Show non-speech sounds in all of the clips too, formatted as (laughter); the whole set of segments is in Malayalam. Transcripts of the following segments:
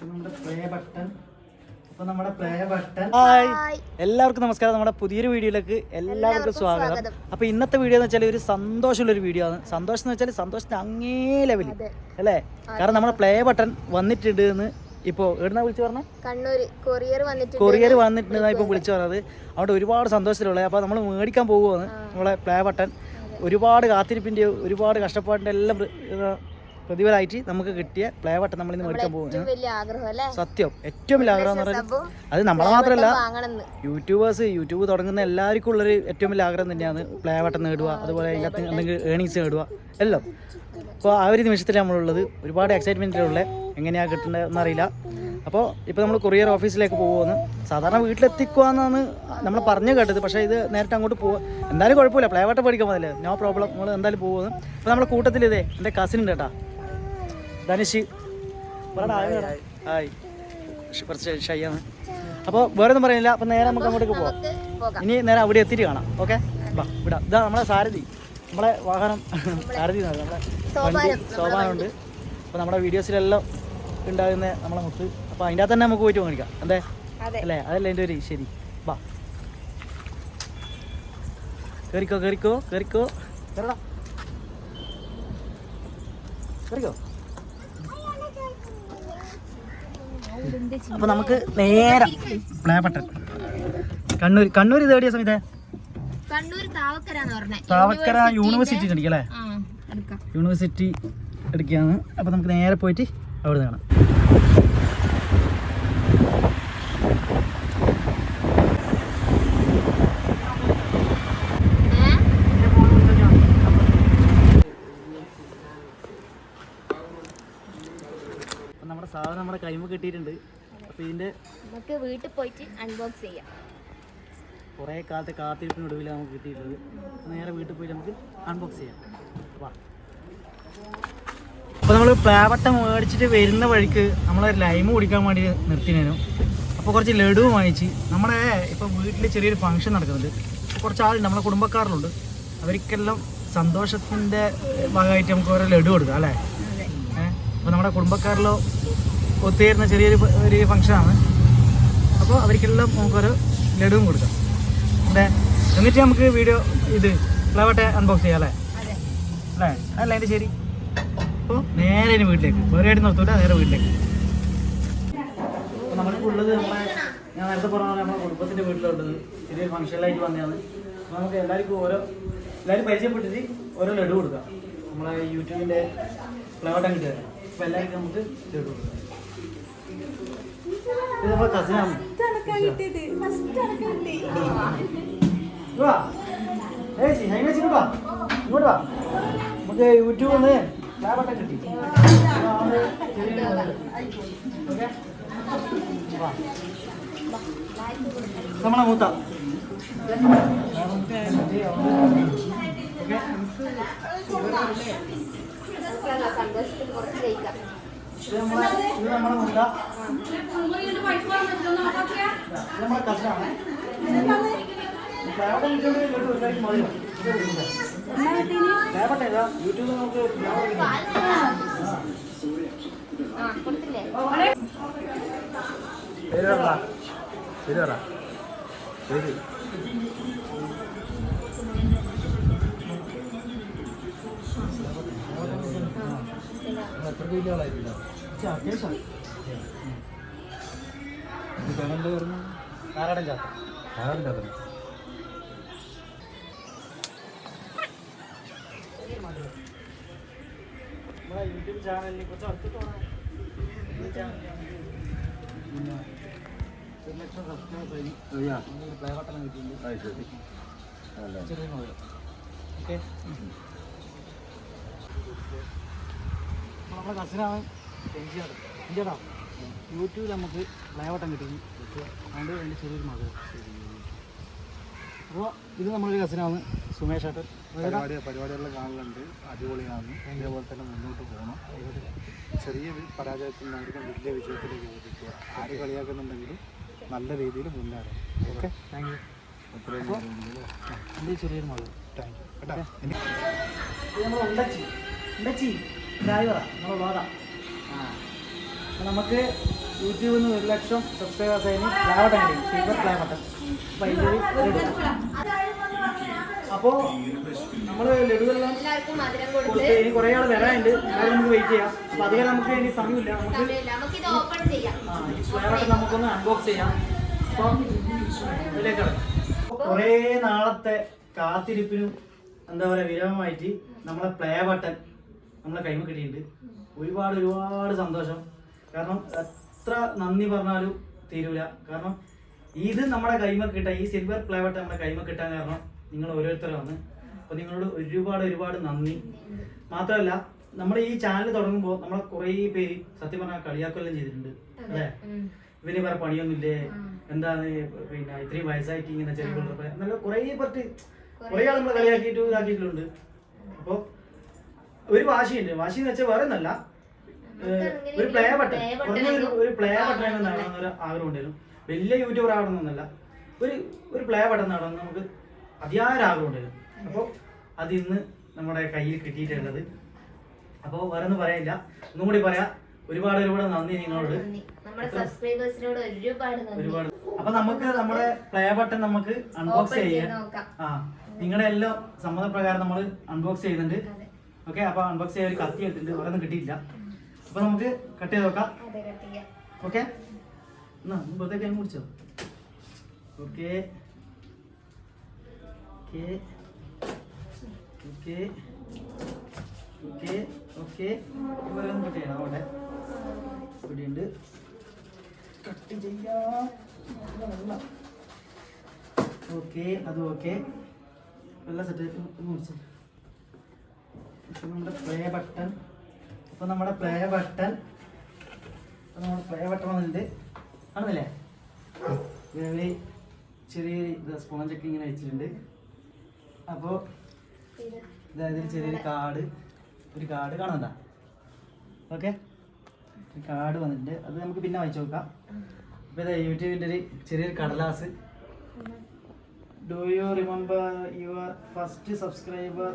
നമ്മുടെ പ്ലേ ബട്ടൺ. നമ്മുടെ പ്ലേ ബട്ടൺ. ഹായ്. എല്ലാവർക്കും നമസ്കാരം. നമ്മുടെ പുതിയൊരു വീഡിയോയിലേക്ക് എല്ലാവർക്കും സ്വാഗതം. അപ്പൊ ഇന്നത്തെ വീഡിയോ എന്ന് വെച്ചാൽ ഒരു സന്തോഷമുള്ള ഒരു വീഡിയോ ആണ്. സന്തോഷം എന്ന് വെച്ചാൽ സന്തോഷത്തിന് അങ്ങേ ലെവലിൽ. അല്ലേ? കാരണം നമ്മുടെ പ്ലേ ബട്ടൺ വന്നിട്ടുണ്ട് എന്ന് ഇപ്പോ എവിടുന്നാ വിളിച്ചു പറഞ്ഞ? കണ്ണൂർ കൊറിയർ വന്നിട്ടുണ്ട്. കൊറിയർ വന്നിട്ടുണ്ട് ഇപ്പൊ വിളിച്ചു പറഞ്ഞത്. അവിടെ ഒരുപാട് സന്തോഷത്തിലുള്ളത്. അപ്പൊ നമ്മൾ മേടിക്കാൻ പോകുവാണ് നമ്മളെ പ്ലേ ബട്ടൺ. ഒരുപാട് കാത്തിരിപ്പിന്റെ ഒരുപാട് കഷ്ടപ്പാടിന്റെ എല്ലാം പ്രതിഫലമായിട്ട് നമുക്ക് കിട്ടിയ പ്ലേ ബട്ടൺ നമ്മൾ ഇന്ന് മേടിക്കാൻ പോകുന്നത് സത്യം. ഏറ്റവും വലിയ ആഗ്രഹം എന്ന് പറയുന്നത് അത് നമ്മളെ മാത്രമല്ല യൂട്യൂബേഴ്സ് യൂട്യൂബ് തുടങ്ങുന്ന എല്ലാവർക്കും ഉള്ളൊരു ഏറ്റവും വലിയ ആഗ്രഹം തന്നെയാണ് പ്ലേ ബട്ടൺ നേടുക അതുപോലെ അതിനകത്ത് എന്തെങ്കിലും ഏണിങ്സ് നേടുക എല്ലാം. അപ്പോൾ ആ ഒരു നിമിഷത്തിൽ നമ്മളുള്ളത്. ഒരുപാട് എക്സൈറ്റ്മെന്റിലുള്ള എങ്ങനെയാണ് കിട്ടേണ്ടതെന്ന് അറിയില്ല. അപ്പോൾ ഇപ്പോൾ നമ്മൾ കൊറിയർ ഓഫീസിലേക്ക് പോകുമെന്ന് സാധാരണ വീട്ടിലെത്തിക്കുവാന്നാണ് നമ്മൾ പറഞ്ഞു കേട്ടത്. പക്ഷേ ഇത് നേരിട്ട് അങ്ങോട്ട് പോകുക എന്തായാലും കുഴപ്പമില്ല. പ്ലേ ബട്ടൺ പഠിക്കാൻ മതിയല്ലേ നോ പ്രോബ്ലം നമ്മൾ എന്തായാലും പോകുമെന്ന് അപ്പോൾ നമ്മുടെ കൂട്ടത്തിൽ ഇതേ എന്റെ കസിൻ ഉണ്ട് കേട്ടാ. ധനുഷ്. ഹായ് കുറച്ച് ഷൈയാണ്. അപ്പോൾ വേറെ ഒന്നും പറയുന്നില്ല. അപ്പോൾ നേരെ നമുക്ക് അങ്ങോട്ടേക്ക് പോവാം. ഇനി നേരെ അവിടെ എത്തിയിട്ട് കാണാം. ഓക്കെ? വാ വിടാം. ഇതാ നമ്മളെ സാരഥി. നമ്മളെ വാഹനം. സാരഥി നമ്മളെ വണ്ടി. സോപാനമുണ്ട്. അപ്പോൾ നമ്മുടെ വീഡിയോസിലെല്ലാം ഉണ്ടാകുന്ന നമ്മളെ മുത്ത്. അപ്പോൾ അതിന്റെ തന്നെ നമുക്ക് പോയിട്ട് മേടിക്കാം എന്തേ? അതെ. അല്ലേ? അതല്ലേ എന്റെ ഒരു ശരി. വാ. കയറിക്കോ കയറിക്കോ കയറിക്കോ കയറടാ കയറിക്കോ അപ്പൊ നമുക്ക് നേരെ പ്ലേ ബട്ടൺ കണ്ണൂർ കണ്ണൂർ ഇത് എവിടെയാ സമയത്തെ താവക്കര യൂണിവേഴ്സിറ്റി അടിക്കാം ആ എടുക്കാം. യൂണിവേഴ്സിറ്റി എടുക്കുകയാണ്. അപ്പൊ നമുക്ക് നേരെ പോയിട്ട് അവിടെ കാണാം ഏ? അപ്പൊ നമ്മുടെ സാധനം നമ്മുടെ കൈമ കിട്ടിയിട്ടുണ്ട്. അപ്പൊ ഇതിന്റെ നമുക്ക് വീട്ടിൽ പോയിട്ട് അൺബോക്സ് ചെയ്യാം. കുറേ കാലത്തെ കാത്തിരിപ്പിനൊടുവിൽ നമുക്ക് കിട്ടിയിട്ടുള്ളത്. നേരെ വീട്ടിൽ പോയിട്ട് നമുക്ക് അൺബോക്സ് ചെയ്യാം. വാ. അപ്പോൾ നമ്മൾ പ്ലാവട്ടം മേടിച്ചിട്ട് വരുന്ന വഴിക്ക് നമ്മളൊരു ലൈമ് കുടിക്കാൻ വേണ്ടി നിർത്തിനു അപ്പോൾ കുറച്ച് ലഡു വാങ്ങിച്ച് നമ്മുടെ ഇപ്പോൾ വീട്ടിൽ ചെറിയൊരു ഫംഗ്ഷൻ നടക്കുന്നുണ്ട്. കുറച്ച് ആളുണ്ട് നമ്മളെ കുടുംബക്കാരിലുണ്ട് അവർക്കെല്ലാം സന്തോഷത്തിന്റെ ഭാഗമായിട്ട് നമുക്ക് ഓരോ ലഡു കൊടുക്കാം അല്ലേ? അപ്പൊ അപ്പോൾ നമ്മുടെ കുടുംബക്കാരിലോ ഒത്തുചേരുന്ന ചെറിയൊരു ഒരു ഫംഗ്ഷനാണ് അപ്പോൾ അവർക്കുള്ള നമുക്കൊരു ലഡുവും കൊടുക്കാം. അതെ എന്നിട്ട് നമുക്ക് വീഡിയോ ഇത് ഫ്ലവട്ടെ അൺബോക്സ് ചെയ്യാം അല്ലേ? അല്ലേ? അല്ല എന്റെ ശരി? അപ്പോൾ നേരെ ഇനി വീട്ടിലേക്ക്. വേറെ ആയിട്ട് നിർത്തൂല നേരെ വീട്ടിലേക്ക്. ഉള്ളത് നമ്മളെ ഞാൻ നേരത്തെ പറഞ്ഞ പോലെ നമ്മളെ കുടുംബത്തിന്റെ വീട്ടിലുള്ളത് ചെറിയൊരു ഫംഗ്ഷനിലായിട്ട് വന്നതാണ്. അപ്പോൾ നമുക്ക് എല്ലാവർക്കും ഓരോ എല്ലാവരും പരിചയപ്പെട്ടിട്ട് ഓരോ ലഡു കൊടുക്കാം. നമ്മളെ യൂട്യൂബിന്റെ ഫ്ലവട്ടം കിട്ടുക അപ്പോൾ എല്ലാവർക്കും നമുക്ക് ലഡു കൊടുക്കാം. നമ്മളെ കസിനാണ് ഇങ്ങോട്ട് വാ. നമുക്ക് യൂട്യൂബിൽ നിന്ന് ലാഭട്ടം കിട്ടി. നമ്മളെ മൂത്ത ഓക്കെ സന്തോഷത്തിൽ കുറച്ച് കഴിക്കാം. ഇത് നമ്മളെ നമ്മളെ മൂത്ത ഇത് നമ്മളെ കസിനാണ്. ലാഭട്ടം കിട്ടിയോണ്ട് ലഡു ഒരുപാട് മതിയോ ലാഭട്ടം ഏതാ യൂട്യൂബിൽ നമുക്ക് കിട്ടും ആ കൊടുത്തില്ലേ ശരി പറ ശരി. ശരി എത്ര വലിയ ആളായിട്ടില്ല നാരായണൻ ചാത്ത. ചാനലിന്റെ അതിന് യൂട്യൂബ് ചാനലിനെ കുറിച്ച് ഒരു ലക്ഷം സബ്സ്ക്രൈബേഴ്സ് ആയി പ്ലേ ബട്ടൺ കിട്ടിയിട്ടുണ്ട്. ചെറിയ ഓക്കെ നമ്മളെ കസിനാണ് എംജിആർ എംജിആറാ യൂട്യൂബിൽ നമുക്ക് പ്ലേ കിട്ടി. അതുകൊണ്ട് എന്റെ ചെറിയൊരു മകൾ അപ്പോൾ ഇത് നമ്മളൊരു കസിനാണ് സുമേഷ് ഏട്ടൻ പരിപാടി പരിപാടികളിൽ കാണലുണ്ട്. അടിപൊളിയാണ്. ഇതേപോലെ തന്നെ മുന്നോട്ട് പോകണം. ചെറിയ പരാജയത്തിൽ നിന്നായിരിക്കും വലിയ വിജയത്തിലേക്ക് എത്തിക്കുക. ആര് കളിയാക്കുന്നുണ്ടെങ്കിലും നല്ല രീതിയിൽ മുന്നേറും ഓക്കെ? താങ്ക് യു എന്റെ ചെറിയൊരു മകൾ താങ്ക് യു കേട്ടോ? ഉണ്ടച്ചി. ഉണ്ടച്ചി. ഡ്രൈവറാ നമ്മൾ വാദ ആ. നമുക്ക് യൂട്യൂബിൽ നിന്ന് ഒരു ലക്ഷം സബ്സ്ക്രൈബേഴ്സ് അതിന് പ്ലേ ബട്ടൺ അപ്പോൾ അതിന്റെ അപ്പോൾ നമ്മൾ ലഡുവെല്ലാം കൊടുത്ത് ഇനി കുറേ ആൾ വരാനുണ്ട്. എന്നാലും നമുക്ക് വെയിറ്റ് ചെയ്യാം. അപ്പോൾ അധികം നമുക്ക് ഇനി സമയമില്ല. നമുക്ക് പ്ലേ നമുക്കൊന്ന് അൺബോക്സ് ചെയ്യാം. അപ്പോൾ ഇതിലേക്ക് കുറേ നാളത്തെ കാത്തിരിപ്പിനും എന്താ പറയുക വിരമമായിട്ട് നമ്മളെ പ്ലേ ബട്ടൺ നമ്മളെ കൈമ കിട്ടിയിട്ടുണ്ട് ഒരുപാട് ഒരുപാട് സന്തോഷം. കാരണം എത്ര നന്ദി പറഞ്ഞാലും തീരൂല. കാരണം ഇത് നമ്മുടെ കൈമ കിട്ടാൻ ഈ സിൽവർ പ്ലേവട്ട് നമ്മുടെ കൈമ കിട്ടാൻ കാരണം നിങ്ങൾ ഓരോരുത്തരാണ്. അപ്പോൾ നിങ്ങളോട് ഒരുപാട് ഒരുപാട് നന്ദി. മാത്രമല്ല നമ്മൾ ഈ ചാനൽ തുടങ്ങുമ്പോൾ നമ്മളെ കുറേ പേര് സത്യം പറഞ്ഞാൽ കളിയാക്കെല്ലാം ചെയ്തിട്ടുണ്ട്. അല്ലേ. ഇവന് വേറെ പണിയൊന്നുമില്ലേ? എന്താണ്? പിന്നെ ഇത്രയും വയസ്സായിട്ട് ഇങ്ങനെ ചെറിയ പിള്ളേർ കുറേ പറ്റി കുറേ ആൾ നമ്മളെ കളിയാക്കിയിട്ട് ഇതാക്കിയിട്ടുണ്ട്. അപ്പോൾ ഒരു വാശിയുണ്ട്. വാശി എന്ന് വെച്ചാൽ വേറെ ഒന്നല്ല ഒരു പ്ലേ ബട്ടൺ ഒരു പ്ലേ ബട്ടൺ. നേടണം ഒരു ആഗ്രഹം ഉണ്ടായിരുന്നു വലിയ യൂട്യൂബർ ആവണമെന്നല്ല ഒരു ഒരു പ്ലേ ബട്ടൺ നേടണം നമുക്ക് അതിയായ ഒരു ആഗ്രഹം ഉണ്ടായിരുന്നു അപ്പോൾ അത് ഇന്ന് നമ്മുടെ കയ്യിൽ കിട്ടിയിട്ടുള്ളത്. അപ്പോൾ വേറെ ഒന്നും പറയാനില്ല ഒന്നും കൂടി പറയാം. ഒരുപാട് ഒരുപാട് നന്ദി നിങ്ങളോട്. ഒരുപാട് അപ്പൊ നമുക്ക് നമ്മുടെ പ്ലേ ബട്ടൺ നമുക്ക് അൺബോക്സ് ചെയ്യാം. ആ. നിങ്ങളുടെ എല്ലാം സമ്മതപ്രകാരം നമ്മൾ അൺബോക്സ് ചെയ്യുന്നുണ്ട്. ഓക്കെ അപ്പൊ അൺബോക്സ് ചെയ്യാൻ ഒരു കത്തി എടുത്തിട്ടുണ്ട്. വേറെ ഒന്നും കിട്ടിയില്ല അപ്പൊ നമുക്ക് കട്ട് ചെയ്ത് നോക്കാം. ഓക്കെ എന്നാ വെറുതെ കൈ മുടിച്ചോ okay okay okay okay okay വേറെ കട്ട് ചെയ്യണം. അവിടെ ഇവിടെയുണ്ട്. കട്ട് ചെയ്യാം. ഓക്കെ അത് ഓക്കെ എല്ലാം സെറ്റ് മുറിച്ചു ഇപ്പം നമ്മുടെ പ്ലേ ബട്ടൺ ഇപ്പം നമ്മുടെ പ്ലേ ബട്ടൺ ഇപ്പം നമ്മുടെ പ്ലേ ബട്ടൺ വന്നിട്ടുണ്ട്. കാണുന്നില്ലേ? ചെറിയ ഇത് സ്പോഞ്ചൊക്കെ ഇങ്ങനെ വെച്ചിട്ടുണ്ട്. അപ്പോൾ അതായത് ചെറിയൊരു കാർഡ് ഒരു കാർഡ് കാണണ്ട ഓക്കെ. കാർഡ് വന്നിട്ടുണ്ട്. അത് നമുക്ക് പിന്നെ വായിച്ചു നോക്കാം. അപ്പോൾ ഇതാ യൂട്യൂബിന്റെ ഒരു ചെറിയൊരു കടലാസ്. Do you remember your first subscriber.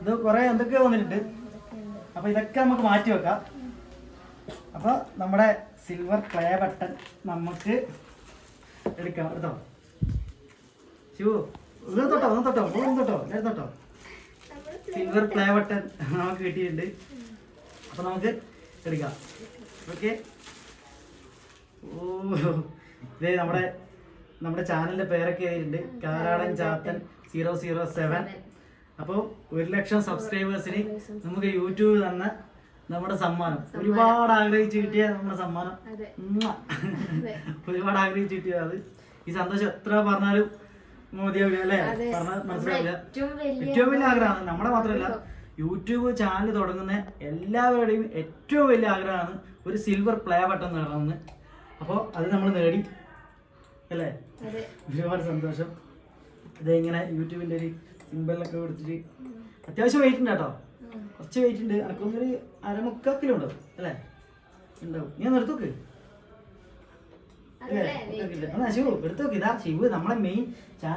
ഇത് കൊറേ എന്തൊക്കെയോ വന്നിട്ടുണ്ട്. അപ്പൊ ഇതൊക്കെ നമുക്ക് മാറ്റി വെക്കാം. അപ്പൊ നമ്മുടെ സിൽവർ പ്ലേ ബട്ടൺ നമുക്ക് എടുക്കാം എടുത്തോ ശിവു ഇത് തൊട്ടോ ഒന്ന് തൊട്ടോ ഒന്ന് തൊട്ടോ ഞാൻ തൊട്ടോ സിൽവർ പ്ലേ ബട്ടൺ നമുക്ക് കിട്ടിയിട്ടുണ്ട്. അപ്പൊ നമുക്ക് എടുക്കാം. ഓക്കെ ഓ ഇതേ നമ്മുടെ നമ്മുടെ ചാനലിന്റെ പേരൊക്കെ എഴുതിയിട്ടുണ്ട് Karadan Chathan zero zero seven അപ്പോൾ ഒരു ലക്ഷം സബ്സ്ക്രൈബേഴ്സിന് നമുക്ക് യൂട്യൂബ് തന്ന നമ്മുടെ സമ്മാനം. ഒരുപാട് ആഗ്രഹിച്ച് കിട്ടിയ നമ്മുടെ സമ്മാനം. (laughs) ഒരുപാട് ആഗ്രഹിച്ച് കിട്ടിയത് അത്. ഈ സന്തോഷം എത്ര പറഞ്ഞാലും മതിയാവില്ല അല്ലേ. പറഞ്ഞാൽ മനസ്സിലാവില്ല. ഏറ്റവും വലിയ ആഗ്രഹമാണ്. നമ്മുടെ മാത്രമല്ല യൂട്യൂബ് ചാനൽ തുടങ്ങുന്ന എല്ലാവരുടെയും ഏറ്റവും വലിയ ആഗ്രഹമാണ് ഒരു സിൽവർ പ്ലേ ബട്ടൺ നേടണമെന്ന്. അപ്പോൾ അത് നമ്മൾ നേടി. അല്ലേ? ഒരുപാട് സന്തോഷം. ഇത് ഇങ്ങനെ യൂട്യൂബിന്റെ ഒരു സിമ്പിളിലൊക്കെ കൊടുത്തിട്ട് അത്യാവശ്യം വെയിറ്റ് ഉണ്ട് കേട്ടോ. കുറച്ച് വെയിറ്റ് ഉണ്ട്. അനക്കൊന്നൊരു അരമുക്കാ കിലോ ഉണ്ടാവും. അല്ലേ? ഉണ്ടാവും ഞാൻ നിർത്തോക്ക് എന്നാ ശിവു എടുത്തോക്ക് ഇതാ ശിവു നമ്മളെ മെയിൻ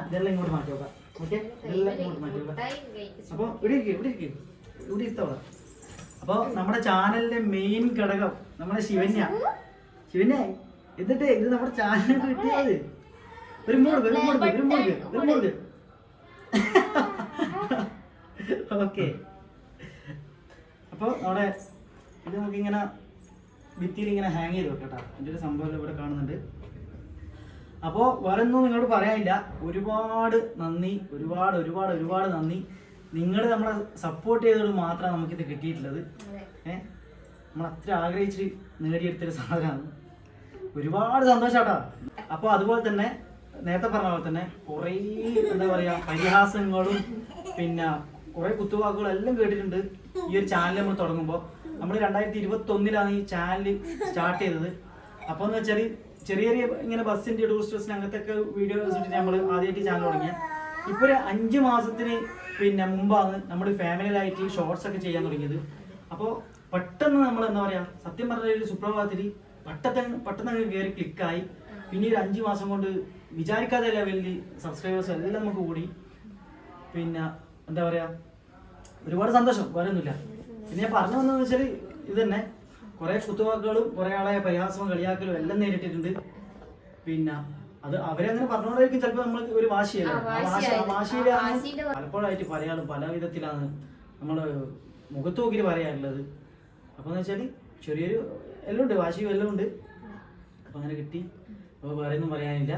ഇതെല്ലാം ഇങ്ങോട്ട് മാറ്റി നോക്കാം ഓക്കെ ഇതെല്ലാം ഇങ്ങോട്ട് മാറ്റി നോക്കാം അപ്പോൾ ഇവിടെ ഇരിക്കും ഇവിടെ ഇരിക്കും. ഇവിടെ ഇരുത്തോളാം. അപ്പോൾ നമ്മുടെ ചാനലിന്റെ മെയിൻ ഘടകം നമ്മുടെ ശിവന്യ. ശിവന്യ എന്നിട്ട് ഇത് നമ്മുടെ ചാനലിൽ കിട്ടിയത്? മൂട് ഓക്കെ അപ്പോൾ നമ്മുടെ ഇത് നമുക്കിങ്ങനെ ഭിത്തിയിൽ ഇങ്ങനെ ഹാങ് ചെയ്ത് വെക്കട്ടോ. എന്റെ ഒരു സംഭവം ഇവിടെ കാണുന്നുണ്ട്. അപ്പോൾ വേറെ ഒന്നും നിങ്ങളോട് പറയാനില്ല. ഒരുപാട് നന്ദി. ഒരുപാട് ഒരുപാട് ഒരുപാട് നന്ദി. നിങ്ങൾ നമ്മളെ സപ്പോർട്ട് ചെയ്തത് മാത്രമാണ് നമുക്കിത് കിട്ടിയിട്ടുള്ളത്. ഏഹ് ഏ? നമ്മൾ അത്ര ആഗ്രഹിച്ച് നേടിയെടുത്തൊരു സാധനമാണ്. ഒരുപാട് സന്തോഷാട്ടാ. അപ്പോൾ അതുപോലെ തന്നെ നേരത്തെ പറഞ്ഞ പോലെ തന്നെ കുറേ എന്താ പറയുക പരിഹാസങ്ങളും പിന്നെ കുറേ കുത്തുവാക്കുകളും എല്ലാം കേട്ടിട്ടുണ്ട് ഈ ഒരു ചാനൽ നമ്മൾ തുടങ്ങുമ്പോൾ നമ്മൾ രണ്ടായിരത്തി ഇരുപത്തി ഒന്നിലാണ് ഈ ചാനൽ സ്റ്റാർട്ട് ചെയ്തത്. അപ്പോൾ എന്ന് വെച്ചാൽ ചെറിയ ചെറിയ ഇങ്ങനെ ബസ്സിന്റെ ടൂറിസ്റ്റ് ബസ്സിന് അങ്ങനത്തെ ഒക്കെ വീഡിയോസ് ഇട്ടിട്ട് നമ്മൾ ആദ്യമായിട്ട് ചാനൽ തുടങ്ങിയത് ഇപ്പോൾ ഒരു അഞ്ച് മാസത്തിന് പിന്നെ മുമ്പാണ് നമ്മൾ ഫാമിലിയിലായിട്ട് ഷോർട്സ് ഒക്കെ ചെയ്യാൻ തുടങ്ങിയത്. അപ്പോൾ പെട്ടെന്ന് നമ്മൾ എന്താ പറയാ സത്യം പറഞ്ഞ ഒരു സുപ്രഭാതത്തിൽ പെട്ടെന്ന് പെട്ടെന്ന് അങ്ങ് കയറി ക്ലിക്കായി പിന്നെ ഒരു അഞ്ച് മാസം കൊണ്ട് വിചാരിക്കാത്ത ലെവലിൽ സബ്സ്ക്രൈബേഴ്സ് എല്ലാം നമുക്ക് കൂടി. പിന്നെ എന്താ പറയാ ഒരുപാട് സന്തോഷം വേറൊന്നുമില്ല. പിന്നെ ഞാൻ പറഞ്ഞു വന്നതെന്ന് വെച്ചാൽ ഇത് തന്നെ. കുറേ കുത്തുവാക്കുകളും കുറേ ആളെ പരിഹാസവും കളിയാക്കലും എല്ലാം നേരിട്ടിട്ടുണ്ട്. പിന്നെ അത് അവരങ്ങനെ പറഞ്ഞോണ്ടായിരിക്കും ചിലപ്പോൾ നമ്മൾ ഒരു വാശിയല്ലേ. വാശിയിലാണ് പലപ്പോഴായിട്ട് പറയാനും പല വിധത്തിലാണ് നമ്മൾ മുഖത്ത് നോക്കി പറയാറുള്ളത്. അപ്പോൾ എന്ന് വെച്ചാൽ ചെറിയൊരു എല്ലാം ഉണ്ട് വാശിയും എല്ലാം ഉണ്ട്. അപ്പോൾ അങ്ങനെ കിട്ടി. അപ്പോൾ വേറെ ഒന്നും പറയാനില്ല.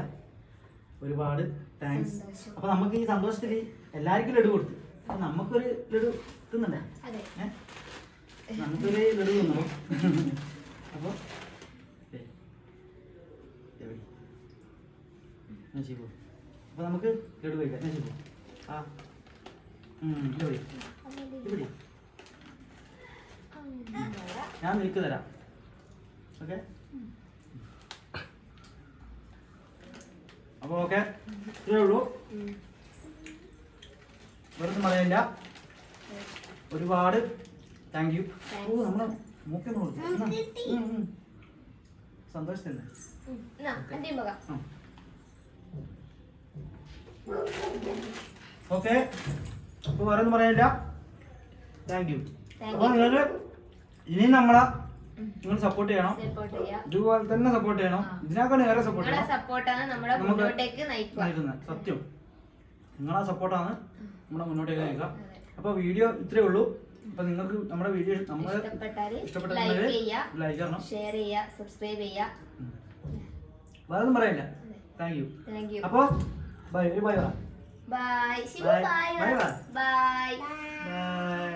ഒരുപാട് താങ്ക്സ് അപ്പൊ നമുക്ക് ഈ സന്തോഷത്തിൽ എല്ലാവർക്കും ലഡു കൊടുത്തു. അപ്പൊ നമുക്കൊരു ലഡു തിന്നണ്ടേ? നമുക്കൊരു ലഡു തിന്നു അപ്പൊ നശിപ്പോ അപ്പോൾ നമുക്ക് ലഡു കഴിക്കാം. നശിപ്പോ ആ. ഉം, ഇവിടെ ഇവിടെ ഞാൻ നിനക്ക് തരാം. ഓക്കെ? അപ്പോൾ ഓക്കെ ഇത്രേ ഉള്ളൂ. വെറുതെ പറയാനില്ല ഒരുപാട് താങ്ക് യു ഓ നമ്മളെ മൂക്കി സന്തോഷത്തില്ലേ എന്റെയും പോകാം. ഓക്കെ. അപ്പോൾ വേറെ ഒന്നും പറയാനില്ല താങ്ക് യു അപ്പൊ അപ്പോൾ നിങ്ങൾ ഇനി നമ്മളെ നിങ്ങൾ സപ്പോർട്ട് ചെയ്യണം. ഇതുപോലെ തന്നെ സപ്പോർട്ട് ചെയ്യണം. ഇതിനേക്കാൾ ഏറെ സപ്പോർട്ട് ചെയ്യണം. സപ്പോർട്ടാണ് നമ്മളെ നമുക്ക് മുന്നോട്ടേക്ക് നയിക്കുക. നയിക്കുന്നത്. സത്യം. നിങ്ങളെ സപ്പോർട്ടാണ് നമ്മുടെ മുന്നോട്ടേക്ക് നയിക്കുക. അപ്പൊ വീഡിയോ ഇത്രേ ഉള്ളൂ. അപ്പൊ നിങ്ങൾക്ക് നമ്മുടെ വീഡിയോ നമ്മൾ ഇഷ്ടപ്പെട്ടിട്ടുണ്ടെങ്കിൽ ലൈക്ക് ചെയ്യുക ലൈക്ക് ചെയ്യണം ഷെയർ ചെയ്യുക സബ്സ്ക്രൈബ് ചെയ്യുക വേറെ ഒന്നും പറയില്ല. താങ്ക് യു അപ്പൊ bye bye bye Bye. Bye Bye, bye. Bye bye